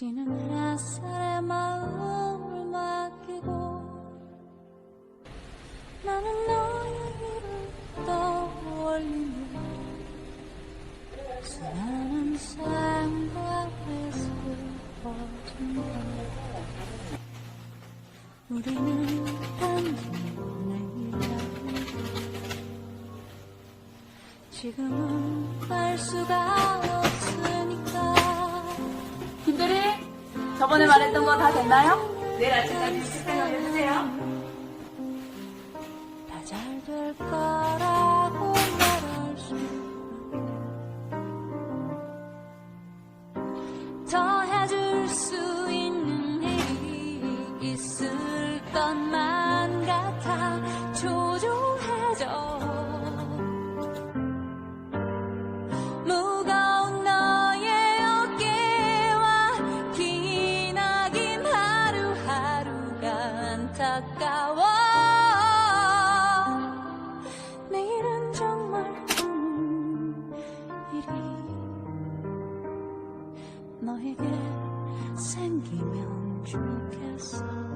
지는 햇살에 마음을 맡기고 나는 너의 이름 떠올리며 수많은 생각에 슬퍼진다. 우리는 단지 내일이라고 지금은 알 수가 없 저번에 말했던 거 다 됐나요? 내일 아침까지 식사용 해주세요. 다 잘 될 거라고 말하지 더 해줄 수 있는 일이 있을 것만 같아 좋 안타까워. 내일은 정말 없는 일이 너에게 생기면 좋겠어.